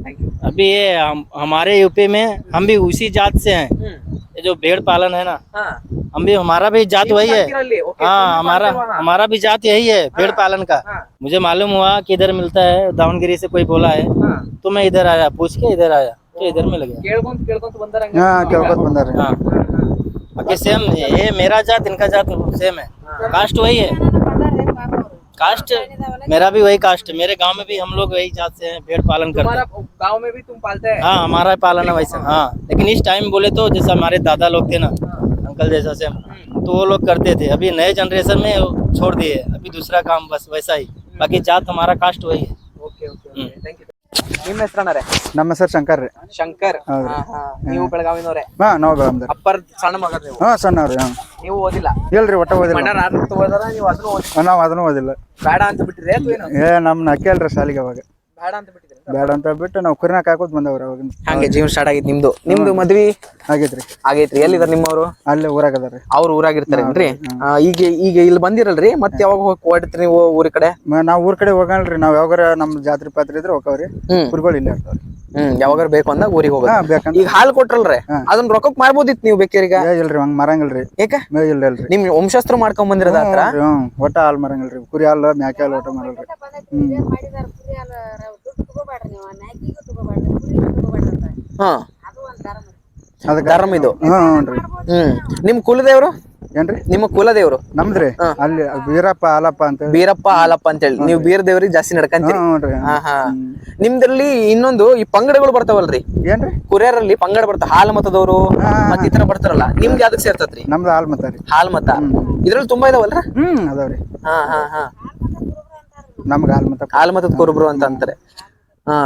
थैंक यू अभी ये हम, हमारे यूपी में हम भी उसी जात से हैं। ये जो भेड़ पालन है ना हाँ। हम भी हमारा भी जात वही है। हाँ हमारा हाँ। हमारा भी जात यही है पेड़ हाँ, पालन का। हाँ। मुझे मालूम हुआ कि इधर मिलता है दावनगिरी से कोई बोला है तो मैं इधर आया पूछ के इधर आया तो इधर में लगे सेम ये मेरा जात इनका जात सेम है। कास्ट वही है। कास्ट मेरा भी वही कास्ट मेरे गाँव में भी हम लोग वही जात से हैं भेड़ पालन करते हैं। गाँव में भी तुम पालते हैं? हाँ हमारा पालन है वैसे हाँ। लेकिन इस टाइम बोले तो जैसे हमारे दादा लोग थे ना अंकल जैसा सेम तो वो लोग करते थे अभी नए जनरेशन में छोड़ दिए अभी दूसरा काम बस वैसा ही बाकी जात हमारा कास्ट वही है okay okay okay thank you ನಿಮ್ಮ ಹೆಸರಣ್ಣರೇ ನಮ್ಮ ಹೆಸರು ಶಂಕರ್ ರೀ ಶಂಕರ್ ಹೌದ್ರಿ. ಹಾ, ಹಾ. ನೀವು ಬೆಳಗಾವಿನವರೇ ಹಾ ನಾವು ಬೆಳಂದ್ರಿ ಅಪ್ಪರ್ ಸಣ್ಣ ಮಗ ನೀವು ಹಾ ಸಣ್ಣವ್ರಿ ಹಾ ನೀವು ಓದಿಲ್ಲ ಇಲ್ರಿ ಒಟ್ಟ ಓದಿಲ್ಲ ಮಣ್ಣಾರ ಆರ್ನೂರ್ ಓದಾರ ನೀವು ಅದನ್ನು ಓದಿ ನಾವು ಅದನ್ನು ಓದಿಲ್ಲ ಬೇಡ ಅಂತ ಬಿಟ್ಟಿರಿ ಅಥವಾ ಏನು ಏ ನಮ್ನ ಹಾಕ್ಯಲ್ರಿ ಶಾಲಿಗೆ ಅವಾಗ ಬೇಡ ಅಂತ ಬಿಟ್ಟಿದ್ರಿ ಬೇಡ ಅಂತ ಬಿಟ್ಟು ನಾವು ಕುರಿನ ಕಾಕೋತ್ ಬಂದವ್ರ ಅವಾಗ. ಹಂಗೆ ಜೀವನ ಸ್ಟಾರ್ಟ್ ಆಗಿತ್ತು ನಿಮ್ದು. ನಿಮ್ದು ಮದ್ವಿ? ಆಗೈತ್ರಿ. ಆಗೈತ್ರಿ. ಎಲ್ಲಿದಾರ ನಿಮ್ಮವರು? ಅಲ್ಲೇ ಊರಾಗ ಅದಾರಿ ಅವ್ರ ಊರಾಗಿರ್ತಾರೇನ್ರಿ ಆ, ಈಗ ಈಗ ಇಲ್ಲಿ ಬಂದಿರಲ್ರಿ? ಮತ್ತೆ ಯಾವಾಗ ಹೋಗಿ ನೀವು ಊರ ಕಡೆ? ನಾವು ಊರ್ ಕಡೆ ಹೋಗಲ್ರಿ. ನಾವ್ ಯಾವಾಗಾರ ನಮ್ ಜಾತ್ರೆ ಪಾತ್ರೆ ಇದ್ರೆ ಹೋಗವ್ರಿ ಹ್ಮ್. ಕುರಿಗಳು ಇಲ್ಲೇ ಇರ್ತಾವ್ರಿ. ಹ್ಮ್ ಯಾವಾಗಾರ ಬೇಕು ಅಂದಾಗ ಊರಿಗೆ ಹೋಗೋದು ಹಾ ಬೇಕಂತ ಈಗ ಹಾಲು ಕೊಟ್ರಲ್ರಿ? ಅದನ್ನ ರೊಕ್ಕಕ್ ಮಾಡ್ಬೋದಿತ್ತು ನೀವು ಬೇಕೀಗ ಏ ಇಲ್ರಿ ಹಂಗ್ ಮರಂಗಿಲ್ರಿ. ಯಾಕ ಮೇ ಇಲ್ಲ ಇಲ್ರಿ. ನಿಮ್ ವಂಶಸ್ತ್ರ ಮಾಡ್ಕೊಂಡ್ ಬಂದಿರದ ಹತ್ರ? ಹ್ಞೂ ಒಟ್ಟ ಹಾಲು ಮರಂಗಿಲ್ರಿ. ಕುರಿ ಹಾಲು ಮ್ಯಾಕೆ ಹಾಲು ಒಟ್ಟ ಮಾಡಲ್ರಿ ಮಾಡಿದಾರ ಹಾ. ಅದು ಒಂದ್ ಧರ್ಮ ಅದಕ್ಕೆ ಇದು. ಹ್ಞೂ ಹ್ಞೂ ಹ್ಮ್. ನಿಮ್ ಕುಲದೇವ್ರು? ಏನ್ರಿ? ನಿಮ್ಮ ಕುಲದೇವ್ರು? ನಮ್ದ್ರಿ. ಅಲ್ಲಿ ವೀರಪ್ಪ ಹಾಲಪ್ಪ ಅಂತ ಹೇಳಿ. ಬೀರಪ್ಪ ಹಾಲಪ್ಪ ಅಂತೇಳಿ ನೀವು ಬೀರ್ ದೇವ್ರಿಗೆ ಜಾಸ್ತಿ ನಡ್ಕಂತೀರಿ. ಹಾ ಹಾ. ನಿಮ್ದ್ರಲ್ಲಿ ಇನ್ನೊಂದು ಈ ಪಂಗಡಗಳು ಬರ್ತಾವಲ್ರಿ. ಏನ್ರಿ? ಕುರಿಯರಲ್ಲಿ ಪಂಗಡ ಬರ್ತಾವ ಹಾಲ್ ಮತದವರು ಮತ್ ಈ ತರ ಬರ್ತಾರಲ್ಲ ನಿಮ್ಗೆ ಯಾವ್ದಕ್ ಸೇರ್ತತ್ರಿ? ನಮ್ದು ಹಾಲು ಮತ ರೀ. ಹಾಲ್ ಮತ. ಇದ್ರಲ್ಲಿ ತುಂಬಾ ಇದಾವಲ್ರ? ಹ್ಮ್ ಅದಾವ್ರಿ. ಹಾ ಹಾ ಹಾ. ನಮ್ಗೆ ಹಾಲು ಮತ ಹಾಲ್ ಮತದ ಕುರುಬ್ರು ಅಂತ ಅಂತಾರೆ. ಹಾ.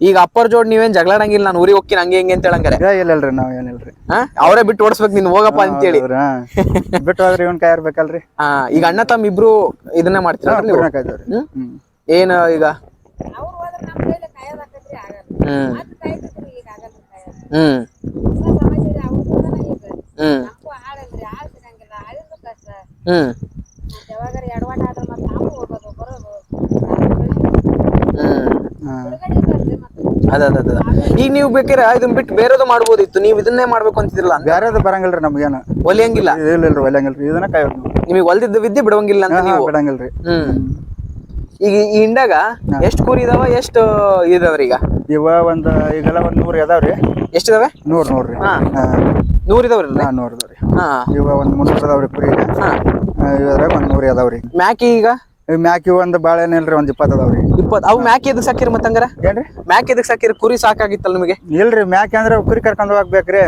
ಈಗ ಅಪ್ಪರ್ ಜೋಡ್ ನೀವೇನ್ ಜಗಳಾಡಂಗಿಲ್ಲ ನಾನು ಊರಿಗೆ ಹೋಗ್ತೀನಿ ಹಂಗೆ ಹಿಂಗೆ ಅಂತ ಹೇಳಂಗಾರೆ ಏ ಇಲ್ಲ ಇಲ್ರಿ ನಾವ್ ಏನಿಲ್ರಿ ಹಾ? ಅವರೇ ಬಿಟ್ಟು ಓಡಿಸ್ಬೇಕು ನೀನ್ ಹೋಗಪ್ಪ ಅಂತೇಳಿ. ಹೇಳಿ ಹಾ. ಬಿಟ್ಟು ಹೋದ್ರೆ ಇವನ್ ಕೈ ಇರ್ಬೇಕಲ್ರಿ ಹಾ ಈಗ ಅಣ್ಣ ತಮ್ಮ ಇಬ್ರು ಇದನ್ನೇ ಮಾಡ್ತೀರ ನೀವು ಹ್ಮ್? ಏನ್ ಈಗ? ಅವ್ರು ಹೋದ್ರೆ ನಮ್ಮ ಕೈಲಿ ಕಾಯೋದಾಕತ್ರಿ ಆಗಲ್ಲ. ಹ್ಮ್. ಮತ್ತೆ ಕಾಯ್ತಿದ್ರು ಈಗ ಆಗಲ್ಲ ಕಾಯೋದು ಹ್ಮ್. ಹೊಸ ಈಗ ಹ್ಮ್. ನಮಗೂ ಹಾಳಲ್ರಿ ಹಾಳು ಸಿಗಂಗಿಲ್ಲ ಹಾಳಿಂದು ಕಷ್ಟ. ಹ್ಮ್. ಮತ್ತೆ ಯಾವಾಗಾರ ಎಡವಾಟ ಆದ್ರೆ ಮತ್ತೆ ನಾವು ಹೋಗೋದು ಬರೋದು ಹ್ಮ್ ಹಾ ಹೊರಗಡೆ ಇರ್ಬಾರ್ದು ಮತ್ತೆ ಅದ ಅದ ಅದ. ಈಗ ನೀವು ಬೇಕಾರೆ ಇದನ್ನ ಬಿಟ್ಟು ಬೇರೆದು ಮಾಡ್ಬೋದಿತ್ತು. ನೀವು ಇದನ್ನೇ ಮಾಡ್ಬೇಕು ಅಂತಿದ್ರಲ್ಲ ಬೇರೆದು ಬರಂಗಿಲ್ಲ ಬರಂಗಿಲ್ರಿ ನಮ್ಗೇನು. ಒಲಿಯಂಗಿಲ್ಲ. ಇಲ್ಲ ಇಲ್ರಿ ಒಲಿಯಂಗಿಲ್ರಿ. ಇದನ್ನ ನಾವು ನಿಮಗೆ ಒಲ್ದಿದ್ದ ವಿದ್ಯೆ ಬಿಡವಂಗಿಲ್ಲ ಅಂತ ನೀವು. ಬಿಡಂಗಿಲ್ರಿ. ಹ್ಮ್. ಈಗ ಈ ಹಿಂಡಾಗ ಎಷ್ಟು ಕುರಿ ಇದಾವ ಎಷ್ಟು ಇದಾವ್ರಿ ಈಗ? ಇವ ಒಂದ್ ಈಗೆಲ್ಲ ಒಂದ್ ನೂರ್ ಇದಾವ್ರಿ. ಎಷ್ಟು ಇದಾವೆ ನೂರ್ ನೋಡ್ರಿ ಹಾ. ನೂರ್ ಇದಾವ್ರಿ ಹಾ ನೂರ್ ಇದಾವ್ರಿ. ಹಾ. ಇವ ಒಂದ್ ಮುನ್ನೂರ್ ಇದಾವ್ರಿ ಕುರಿ ಹಾ ಇದ್ರಾಗ ಒಂದ್ ನೂರ್ ಇದಾವ್ರಿ. ಮ್ಯಾಕಿ ಈಗ? ಮ್ಯಾಕಿ ಒಂದ್ ಬಾಳೆಹಣ್ಣು ಇಲ್ರಿ ಒಂದ್ ಇಪ್ಪತ್ತು ಅದಾವ್ರಿ ಇಪ್ಪತ್ತು ಅವು ಮ್ಯಾಕಿ ಎದಕ್ ಸಾಕಿರಿ ಮತ್ತಂಗಾರ? ಏನ್ರಿ? ಮ್ಯಾಕಿ ಎದಕ್ ಸಾಕಿರಿ? ಕುರಿ ಸಾಕಾಗಿತ್ತಲ್ಲ ನಿಮಗೆ? ಇಲ್ರಿ ಮ್ಯಾಕೆ ಅಂದ್ರೆ ಕುರಿ ಕರ್ಕೊಂಡ್ ಹೋಗ್ಬೇಕ್ರಿ.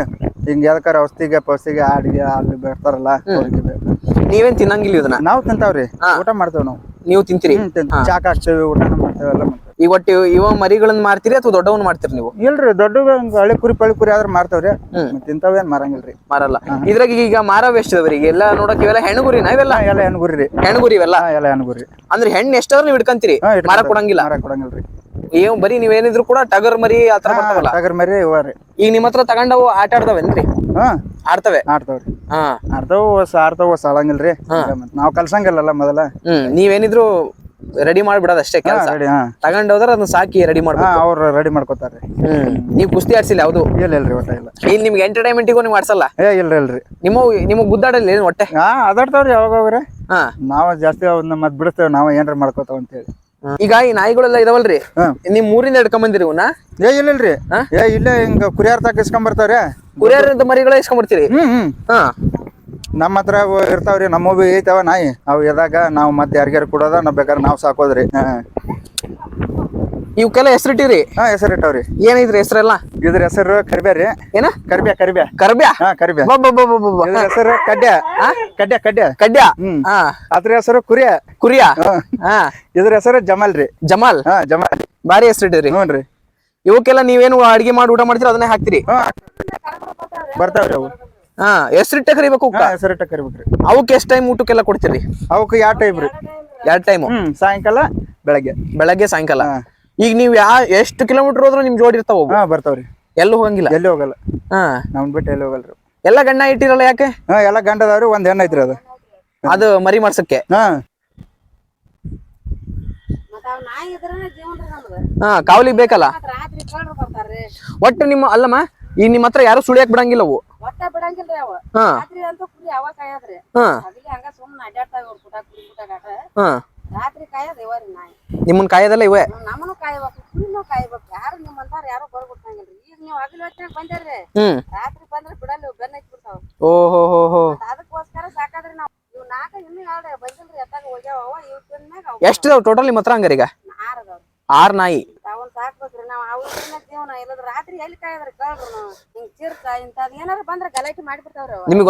ಹಿಂಗ ಯಾವ್ದಕ್ಕಾರ ಔಷಧಿಗೆ ಪೌಷ್ಟಿಗೆ ಆಡಿಗೆ ಅಲ್ಲಿ ಬರ್ತಾರಲ್ಲ ಅವ್ರಿಗೆ ಬೇಕು. ನೀವೇನ್ ತಿನ್ನಂಗಿಲ್ಲ ಇದನ್ನ ನಾವ್ ತಿಂತಾವ್ರಿ ಊಟ ಮಾಡ್ತೇವ್ ನಾವು. ನೀವು ತಿಂತೀರಿ? ಹ್ಮ್ ತಿಂತೀವಿ. ಚಾಕ್ ಹಾಕ್ತೇವಿ ಊಟ ಮಾಡ್ತೇವೆ ಎಲ್ಲ ಮಾಡ್ತೇವೆ. ಈಗ ಒಟ್ಟು ಇವ ಮರಿಗಳನ್ನ ಮಾರ್ತೀರಿ ಅಥವಾ ದೊಡ್ಡವನ್ ಮಾಡ್ತೀರಿ ನೀವು? ಇಲ್ರಿ ದೊಡ್ಡ ಹಳೆ ಕುರಿ ಪಳಿ ಕುರಿ ಆದ್ರ ಮಾರ್ತಾವ್ರಿ. ಮತ್ತ್ ಇಂಥವೇನ್ ಮಾರಂಗಿಲ್ರಿ. ಮಾರಲ್ಲ. ಇದ್ರಾಗ ಈಗ ಮಾರಾವ್ ಎಷ್ಟು ಇದಾವ್ರಿ ಈಗ ಎಲ್ಲ ನೋಡಕ್ ಇವೆಲ್ಲ ಹೆಣ್ಣುಗುರಿ ನಾವೆಲ್ಲ ಎಲ್ಲ ಹೆಣ್ಗುರಿ ರೀ. ಹೆಣ್ಣುಗುರಿ ಇವೆಲ್ಲ? ಎಲ್ಲ ಹೆಣ್ಗುರಿ. ಅಂದ್ರೆ ಹೆಣ್ಣು ಎಷ್ಟಾದ್ರೂ ನೀವು ಇಟ್ಕೊಂತೀರಿ? ಮಾರ ಕೊಡಂಗಿಲ್ಲ. ಮಾರ ಕೊಡಂಗಿಲ್ರಿ. ಏನ್ ಬರೀ ನೀವೇನಿದ್ರು ಕೂಡ ಟಗರ್ ಮರಿ ಆತರ ಬರ್ತಾವಲ್ಲ? ಟಗರ್ ಮರಿ ಇವ ರೀ. ಈಗ ನಿಮ್ ಹತ್ರ ತಗೊಂಡವು ಆಟ ಆಡ್ತಾವೇನ್ರಿ? ಹಾ. ಆಡ್ತವೆ? ಆಡ್ತಾವ್ರಿ. ಹಾ. ಆಡ್ತಾವ ಆಡಂಗಿಲ್ರಿ. ಮತ್ತ್ ನಾವ್ ಕಲ್ಸಂಗಿಲ್ಲಲ್ಲ ಮೊದಲ. ಹ್ಮ್ ನೀವೇನಿದ್ರು ರೆಡಿ ಮಾಡ್ಬಿಡೋದು ಅಷ್ಟೇ ಕೆಲಸ. ರೆಡಿ ಹಾ. ತಗೊಂಡ್ ಹೋದ್ರ ಅದನ್ನ ಸಾಕಿ ರೆಡಿ ಹಾ ಮಾಡ್ಬೇಕು ಅವ್ರು ರೆಡಿ ಮಾಡ್ಕೋತಾರೆ. ನೀವು ನೀವ್ ಕುಸ್ತಿ ಆಡ್ಸಿಲ್ಲ ಯಾವ್ದು? ಇಲ್ಲ ಇಲ್ರಿ ಒಟ್ಟ ಇಲ್ಲ. ಇಲ್ಲಿ ನಿಮ್ಗೆ ಎಂಟರ್ಟೈನ್ಮೆಂಟಿಗೂ ನೀವು ಆಡ್ಸಲ್ಲ? ಏ ಇಲ್ರಿ ಇಲ್ರಿ ನಿಮ್ಮ ನಿಮಗ್ ಗುದ್ದಾಡಲ್ಲ ಏನು ಹೊಟ್ಟೆ? ಹಾ ಅದಾಡ್ತಾವ್ರಿ ಯಾವಾಗ ಹೋಗ್ರಿ. ಹಾ. ನಾವ್ ಜಾಸ್ತಿ ಅವ್ನ ಮತ್ ಬಿಡಿಸ್ತೇವೆ ನಾವ್ ಏನ್ರ ಮಾಡ್ಕೋತಾವ ಅಂತೇಳಿ. ಈಗ ಈ ನಾಯಿಗಳೆಲ್ಲ ಇದಾವಲ್ರಿ? ಹಾ. ನಿಮ್ ಊರಿಂದ ಹಿಡ್ಕೊಂಡ್ ಬಂದಿರಿ ಇವನ್ನ ಏ ಇಲ್ಲಿಲ್ರಿ ಏ ಇಲ್ಲೇ ಹಿಂಗ ಕುರಿಯಾರ್ ತಾಕ ಇಸ್ಕೊಂಡ್ ಬರ್ತಾವ್ರಿ ಕುರಿಯರ್ ಮರಿಗಳ ಇಸ್ಕೊಂಡ್ಬರ್ತೀರಿ ಹ್ಮ್ ಹ್ಮ್. ಹಾ. ನಮ್ಮ ಹತ್ರ ಇರ್ತಾವ್ರಿ ನಮ್ಮವು ಐತವ ನಾಯಿ. ಅವು ಎದಾಗ ನಾವು ಮತ್ತೆ ಯಾರಿಗಾರ ಕೊಡೋದ ನಾವು ಬೇಕಾದ್ರೆ ನಾವ್ ಸಾಕೋದ್ರಿ. ಹಾ. ಇವಕ್ಕೆಲ್ಲ ಹೆಸರಿಟ್ಟಿರಿ? ಹಾ ಹೆಸರು ಇಟ್ಟವ್ರಿ ಏನೈತ್ರಿ ಹೆಸರೆಲ್ಲ? ಇದ್ರ ಹೆಸರು ಕರಿಬ್ಯಾ ರೀ. ಏನ? ಕರಿಬ್ಯಾ ಕರಿಬ್ಯಾ ಕರ್ಬ್ಯಾ? ಹಾ ಕರಿಬ್ಯಾ. ಇದ್ರ ಹೆಸರು ಕಡ್ಯ. ಕಡ್ಯ ಕಡ್ಯ. ಕಡ್ಯ? ಹ್ಮ್. ಹಾ. ಅದ್ರ ಹೆಸರು ಕುರಿಯ. ಕುರಿಯ? ಹಾ. ಇದ್ರ ಹೆಸರು ಜಮಲ್ ರೀ. ಜಮಾಲ್? ಹಾ ಜಮಾಲ್. ಬಾರಿ ಹೆಸರಿಟ್ಟಿರಿ. ಹ್ಞೂನ್ರಿ ಇವಕ್ಕೆಲ್ಲ ನೀವೇನು ಅಡಿಗೆ ಮಾಡಿ ಊಟ ಮಾಡ್ತೀರಿ ಅದನ್ನೇ ಹಾಕ್ತಿರಿ? ಹಾ. ಬರ್ತಾವ್ರಿ ಅವು. ಹಾ ಹೆಸರಿಟ್ಟ ಕರಿಬೇಕು ಹೆಸರಿಟ್ಟ ಕರಿಬೇಕ್ರಿ. ಅವಕ್ಕೆ ಎಷ್ಟು ಟೈಮ್ ಊಟಕ್ಕೆಲ್ಲ ಕೊಡ್ತೀರಿ? ಅವಕ್ಕೆ ಯಾವ ಟೈಮ್ ರೀ? ಎರಡು ಟೈಮು ಹ್ಮ್ ಸಾಯಂಕಾಲ ಬೆಳಗ್ಗೆ. ಬೆಳಗ್ಗೆ ಸಾಯಂಕಾಲ. ಈಗ ನೀವ್ ಯಾ ಎಷ್ಟು ಕಿಲೋಮೀಟರ್ ಹೋದ್ರೂ ನಿಮ್ ಜೋಡಿ ಇರ್ತಾವ ಅವು. ಹಾ ಬರ್ತಾವ್ರಿ. ಎಲ್ಲೂ ಹೋಗಂಗಿಲ್ಲ? ಎಲ್ಲಿ ಹೋಗಲ್ಲ. ಹಾ. ನಾವ್ ಬಿಟ್ಟು ಎಲ್ಲಿ ಹೋಗಲ್ರಿ. ಎಲ್ಲ ಗಂಡ ಇಟ್ಟಿರಲ್ಲ ಯಾಕೆ? ಹಾ ಎಲ್ಲ ಗಂಡದವ್ರಿ ಒಂದ್ ಹೆಣ್ಣು ಐತ್ರಿ ಅದು. ಅದು ಮರಿ ಮಾಡ್ಸಕ್ಕೆ? ಹಾ. ಮತ್ತ ಅವ್ ನಾಯಿ ಇದ್ರನ ಜೀವನ ನಮ್ದು. ಹಾ ಕಾವಲಿಗೆ ಬೇಕಲ್ಲ? ರಾತ್ರಿ ಕಳ್ರು ಬರ್ತಾರ್ರಿ. ಒಟ್ಟು ನಿಮ್ಮ ಅಲ್ಲಮ್ಮ? ಈ ನಿಮ್ಮ ಹತ್ರ ಯಾರು ಸುಳಿಯಕ್ ಬಿಡಂಗಿಲ್ಲ ಅವು. ಒಟ್ಟ ಬಿಡಂಗಿಲ್ರಿ ಅವ. ಹಾ. ರಾತ್ರಿ ಅಂತೂ ಕುರಿ ಅವ ಕಾಯದ್ರಿ? ಹಾ. ಅದಿಗೆ ಹಂಗ ಸುಮ್ಮನೆ ಅಡ್ಡಾಡ್ತಾವ ಅವ್ರ ಕುಟ ಕುರಿ ಕುಟಾಗಾಟ ಹಾ. ರಾತ್ರಿ ಕಾಯದ ಇವರಿ ನಾಯಿ. ನಿಮ್ಮನ್ ಕಾಯೋದಲ್ಲ ಇವೆ? ನಮ್ಮನು ಕಾಯ್ಬೇಕು ಕುರಿನೂ ಕಾಯ್ಬೇಕು. ಯಾರು ನಿಮ್ಮಂತಾರ ಯಾರು ಬರ್ಬಿಟ್ಟಂಗಿಲ್ರಿ. ಈಗ ನೀವು ಹಗಲು ಹೊತ್ತಿನಾಗ ಬಂದಿರ್ರಿ. ಹ್ಮ್. ರಾತ್ರಿ ಬಂದ್ರೆ ಬಿಡಲ್ಲ ಇವ್ ಬೆನ್ನ ಬಿಡ್ತಾವ ಓಹೋ ಹೋ ಹೋ ಅದಕ್ಕೋಸ್ಕರ ಸಾಕಾದ್ರಿ ನಾವು. ಇವ್ ನಾಲ್ಕ ಇನ್ನೂ ಎರಡು ಬಂದಿಲ್ರಿ ಎತ್ತಾಗ ಹೋಗ್ಯಾವ ಇವ್ ತಿಂದ್ಮ್ಯಾಗ ಎಷ್ಟಿದಾವ್ ಟೋಟಲ್ ನಿಮ್ಮ ಹತ್ರ ಹಂಗಾರ ಈಗ? ಆರದವ್ರಿ ಆರ್ ನಾಯಿ. ಸಾಕ್ಬೇಕ್ರಿ ನಾವ್ ಅವ್ರನ್ನ ಜೀವನ ಇಲ್ಲದ್ರ ರಾತ್ರಿ ಎಲ್ಲಿ ಕಾಯದ್ರಿ ಕಳ್ರು ನಾವು. ಹಿಂಗ್ ಚಿರ್ಕ ಇಂತದ್ ಏನಾರ ಬಂದ್ರ ಗಲಾಟೆ ಮಾಡ್ಬಿಡ್ತಾವ್ರ ಅವ ನಿಮ್ಗೆ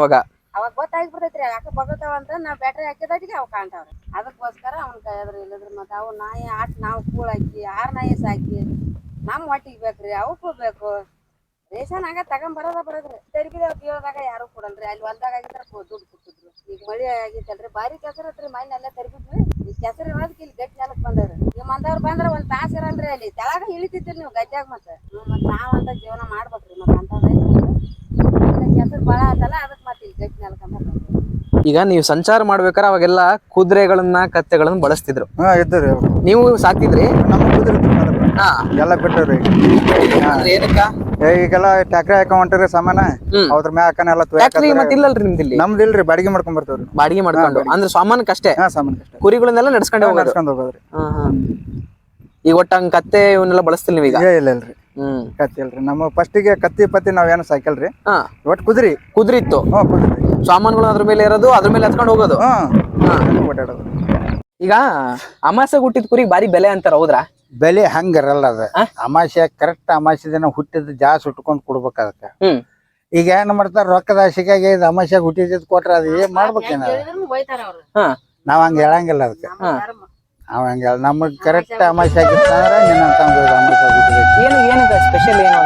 ಅವಾಗ. ಅವಾಗ ಗೊತ್ತಾಗ್ಬಿಡ್ತೈತ್ರಿ. ಯಾಕೆ ಬಗತಾವ ಅಂತ ನಾವ್ ಬ್ಯಾಟ್ರಿ ಹಾಕಿದಾಟಿಗೆ ಅವ್ ಕಾಣ್ತಾವ್ರಿ. ಅದಕ್ಕೋಸ್ಕರ ಅವ್ನ ಕಾಯದ್ರಿ ಇಲ್ಲದ್ರ ಮತ್ತ ಅವು ನಾಯಿ ಆಟ ನಾವು ಕೂಳ್ ಹಾಕಿ ಆರ್ ನಾಯಿ ಸಾಕಿ ನಮ್ ಹೊಟ್ಟಿಗೆ ಬೇಕ್ರಿ ಅವಕ್ಕೂ ಬೇಕು. ರೇಷನ್ ಆಗ ತಗೊಂಬರೋದ ಬರೋದ್ರಿ. ತೆರಿಗೆ ಬೀಳದಾಗ ಯಾರು ಕೊಡಲ್ರಿ. ಅಲ್ಲಿ ಹೊಲ್ದಾಗ ಆಗಿದ್ರ ದುಡ್ಡು ಕೊಟ್ಟಿದ್ರು. ಈಗ ಮಳಿ ಆಗೈತಲ್ರಿ ಬಾರಿ ಕೆಸರತ್ರಿ ಐತ್ರಿ ಮೈನ್ ಎಲ್ಲ ತೆರಿಬಿಟ್ವಿ ಈ ಕೆಸರು ಇರೋದಕ್ಕೆ ಇಲ್ಲಿ ಗಟ್ಟಿ ನೆಲಕ್ ಬಂದವ್ರು. ನಿಮ್ಮ ಅಂದವ್ರು ಬಂದ್ರ ಒಂದ್ ತಾಸು ಇರಲ್ರಿ ಅಲ್ಲಿ. ತೆಳಗ ಇಳಿತಿದ್ರಿ ನೀವು ಗದ್ಯಾಗ ಮತ್ತೆ. ಮತ್ತೆ ನಾವಂತ ಜೀವನ ಮಾಡ್ಬೇಕ್ರಿ ಮತ್ತೆ ಅಂತ ಕೆಸರು ಭಾಳ ಆತಲ್ಲ ಅದಕ್ಕೆ ಮತ್ತೆ ಇಲ್ಲಿ ಗಟ್ಟಿ ನೆಲಕ್ಕಂತ ಅಂತ ಈಗ ನೀವು ಸಂಚಾರ ಮಾಡ್ಬೇಕಾರೆ ಅವಾಗೆಲ್ಲ ಕುದುರೆಗಳನ್ನ ಕತ್ತೆಗಳನ್ನ ಬಳಸ್ತಿದ್ರು. ಹಾ ನೀವು ಸಾಕ್ತಿದ್ರಿ? ನಮ್ಮ ಕುದುರೆ ಮೊದಲ ಹಾ. ಎಲ್ಲ ಬಿಟ್ಟವ್ರಿ. ಏನಕ್ಕ? ಈಗೆಲ್ಲ ಟ್ಯಾಕ್ರಿ ಹಾಕೊಂಡ್ ಹೊಂಟ್ರಿ ಸಾಮಾನ ಅವ್ರ ಅದ್ರ ಮ್ಯಾಗ ಫ್ಯಾಕ್ಟ್ರಿ ಮತ್ತೆ ಇಲ್ಲಲ್ರಿ ನಿಮ್ದು ಇಲ್ಲಿ ನಮ್ದಿಲ್ರಿ ಬಾಡಿಗೆ ಮಾಡ್ಕೊಂಡ್ ಬರ್ತಾವ್ರಿ. ಬಾಡಿಗೆ ಮಾಡ್ಕೊಂಡು? ಅಂದ್ರೆ ಸಾಮಾನಕ್ಕಷ್ಟೇ ಹಾ ಸಾಮಾನ್ ಅಷ್ಟೇ. ಕುರಿಗಳನ್ನೆಲ್ಲ ನಡ್ಸ್ಕೊಂಡು ಹೋಗೋದು? ನಡ್ಸ್ಕೊಂಡ್ ಹೋಗೋದ್ರಿ. ಹಾ ಹಾ. ಈಗ ಒಟ್ಟ ಹಂಗ್ ಕತ್ತೆ ಇವನ್ನೆಲ್ಲ ಬಳಸ್ತಿಲ್ಲ ನೀವೀಗ? ಏ ಇಲ್ಲ ಇಲ್ರಿ. ಹ್ಮ್. ಕತ್ತಿ ಇಲ್ರಿ. ನಮ್ಮ ಫಸ್ಟಿಗೆ ಕತ್ತಿ ಪತ್ತಿ ನಾವೇನು ಸಾಕಲ್ರಿ ಹಾ. ಒಟ್ ಕುದ್ರಿ. ಕುದುರೆ ಇತ್ತು ಹ್ಞೂ ಕುದ್ರಿ. ಸಾಮಾನುಗಳು ಅದ್ರ ಮೇಲೆ ಇರೋದು ಅದ್ರ ಮೇಲೆ ಎತ್ಕೊಂಡು ಹೋಗೋದು? ಹಾ. ಓಡಾಡೋದು ಈಗ ಅಮಾಸೆ ಹುಟ್ಟಿದ ಕುರಿ ಬಾರಿ ಬೆಲೆ ಅಂತಾರ ಹೌದ್ರಾ? ಬೆಲೆ ಹಂಗಿರಲ್ಲ ಅದ. ಅಮಾಸೆ ಕರೆಕ್ಟ್ ಅಮಾಸೆ ದಿನ ಹುಟ್ಟಿದ ಜಾಸ್ ಉಟ್ಕೊಂಡ್ ಕೊಡ್ಬೇಕು ಅದಕ್ಕೆ. ಹ್ಮ್. ಈಗ ಏನ್ ಮಾಡ್ತಾರ ರೊಕ್ಕದ ಆಸೆಗಾಗಿ ಇದು ಅಮಾಸೆ ಹುಟ್ಟಿದ್ ಕೊಟ್ರ ಅದು ಏನ್ ಮಾಡ್ಬೇಕೇನ ಹೇಳಿದ್ರು ಹೋಯ್ತಾರ ಅವ್ರು. ಹಾ. ನಾವ್ ಹಂಗ ಹೇಳಂಗಿಲ್ಲ ಅದಕ್ಕೆ. ಅವ ಹಂಗ ನಮಗ್ ಕರೆಕ್ಟ್ ಅಮಾಸೆ ಆಗಿತ್ತಂದ್ರ ನಿನ್ನಂತ ಅಮಾಸೆ ಹುಟ್ಟಿದೈತಿ. ಏನು ಏನದ ಸ್ಪೆಷಲ್ ಏನು?